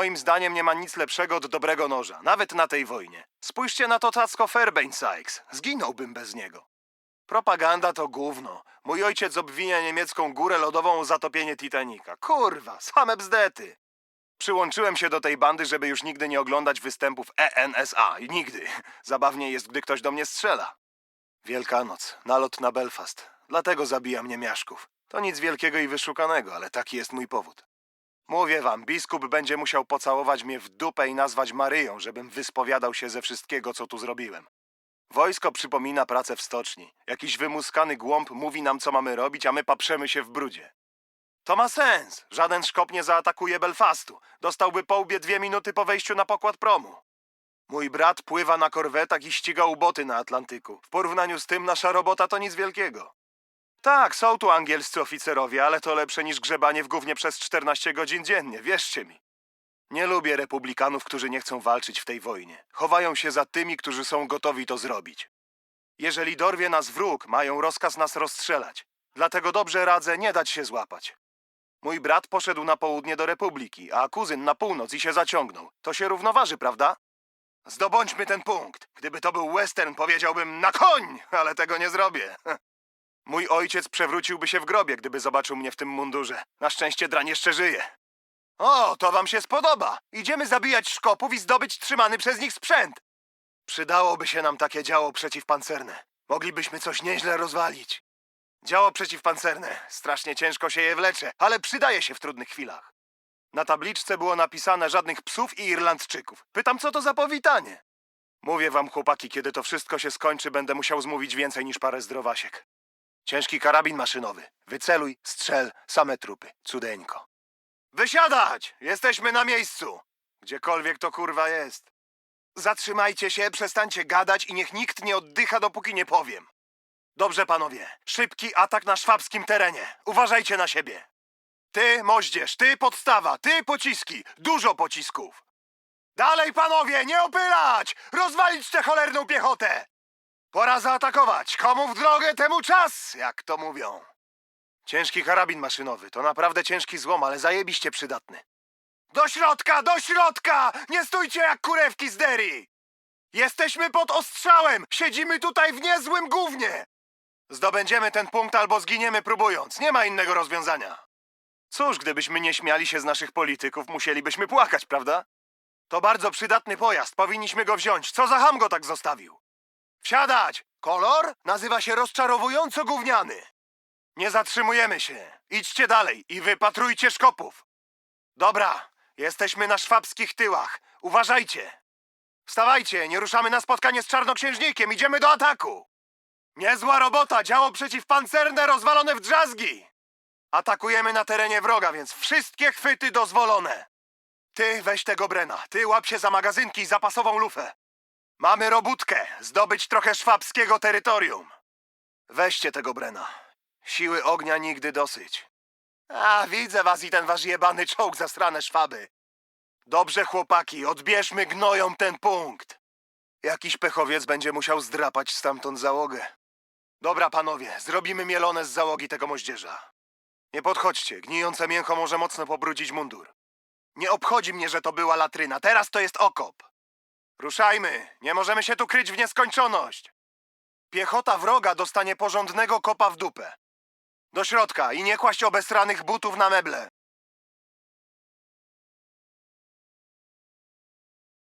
Moim zdaniem nie ma nic lepszego od dobrego noża, nawet na tej wojnie. Spójrzcie na to Tacko Fairbairn Sykes. Zginąłbym bez niego. Propaganda to gówno. Mój ojciec obwinia niemiecką górę lodową o zatopienie Titanica. Kurwa, same bzdety. Przyłączyłem się do tej bandy, żeby już nigdy nie oglądać występów ENSA. Nigdy. Zabawnie jest, gdy ktoś do mnie strzela. Wielkanoc, nalot na Belfast. Dlatego zabijam niemiaszków. To nic wielkiego i wyszukanego, ale taki jest mój powód. Mówię wam, biskup będzie musiał pocałować mnie w dupę i nazwać Maryją, żebym wyspowiadał się ze wszystkiego, co tu zrobiłem. Wojsko przypomina pracę w stoczni. Jakiś wymuskany głąb mówi nam, co mamy robić, a my paprzemy się w brudzie. To ma sens. Żaden szkop nie zaatakuje Belfastu. Dostałby po łbie dwie minuty po wejściu na pokład promu. Mój brat pływa na korwetach i ściga uboty na Atlantyku. W porównaniu z tym nasza robota to nic wielkiego. Tak, są tu angielscy oficerowie, ale to lepsze niż grzebanie w gównie przez 14 godzin dziennie, wierzcie mi. Nie lubię republikanów, którzy nie chcą walczyć w tej wojnie. Chowają się za tymi, którzy są gotowi to zrobić. Jeżeli dorwie nas wróg, mają rozkaz nas rozstrzelać. Dlatego dobrze radzę nie dać się złapać. Mój brat poszedł na południe do republiki, a kuzyn na północ i się zaciągnął. To się równoważy, prawda? Zdobądźmy ten punkt. Gdyby to był western, powiedziałbym na koń, ale tego nie zrobię. Mój ojciec przewróciłby się w grobie, gdyby zobaczył mnie w tym mundurze. Na szczęście drań jeszcze żyje. O, to wam się spodoba. Idziemy zabijać szkopów i zdobyć trzymany przez nich sprzęt. Przydałoby się nam takie działo przeciwpancerne. Moglibyśmy coś nieźle rozwalić. Działo przeciwpancerne. Strasznie ciężko się je wlecze, ale przydaje się w trudnych chwilach. Na tabliczce było napisane żadnych psów i Irlandczyków. Pytam, co to za powitanie? Mówię wam, chłopaki, kiedy to wszystko się skończy, będę musiał zmówić więcej niż parę zdrowasiek. Ciężki karabin maszynowy. Wyceluj, strzel, same trupy. Cudeńko. Wysiadać! Jesteśmy na miejscu! Gdziekolwiek to kurwa jest. Zatrzymajcie się, przestańcie gadać i niech nikt nie oddycha, dopóki nie powiem. Dobrze, panowie. Szybki atak na szwabskim terenie. Uważajcie na siebie. Ty, moździerz, ty, podstawa, ty, pociski. Dużo pocisków. Dalej, panowie, nie opylać! Rozwalić tę cholerną piechotę! Pora zaatakować. Komu w drogę, temu czas, jak to mówią. Ciężki karabin maszynowy. To naprawdę ciężki złom, ale zajebiście przydatny. Do środka, do środka! Nie stójcie jak kurewki z Derry! Jesteśmy pod ostrzałem! Siedzimy tutaj w niezłym gównie! Zdobędziemy ten punkt albo zginiemy próbując. Nie ma innego rozwiązania. Cóż, gdybyśmy nie śmiali się z naszych polityków, musielibyśmy płakać, prawda? To bardzo przydatny pojazd. Powinniśmy go wziąć. Co za ham go tak zostawił? Wsiadać! Kolor nazywa się rozczarowująco gówniany. Nie zatrzymujemy się. Idźcie dalej i wypatrujcie szkopów. Dobra, jesteśmy na szwabskich tyłach. Uważajcie. Wstawajcie, nie ruszamy na spotkanie z czarnoksiężnikiem. Idziemy do ataku. Niezła robota, działo przeciwpancerne rozwalone w drzazgi. Atakujemy na terenie wroga, więc wszystkie chwyty dozwolone. Ty weź tego Brena, ty łap się za magazynki i zapasową lufę. Mamy robótkę, zdobyć trochę szwabskiego terytorium. Weźcie tego Brena. Siły ognia nigdy dosyć. A, widzę was i ten wasz jebany czołg zasrane szwaby. Dobrze, chłopaki, odbierzmy gnojom ten punkt. Jakiś pechowiec będzie musiał zdrapać stamtąd załogę. Dobra, panowie, zrobimy mielone z załogi tego moździerza. Nie podchodźcie, gnijące mięcho może mocno pobrudzić mundur. Nie obchodzi mnie, że to była latryna, teraz to jest okop. Ruszajmy, nie możemy się tu kryć w nieskończoność. Piechota wroga dostanie porządnego kopa w dupę. Do środka i nie kłaść obesranych butów na meble.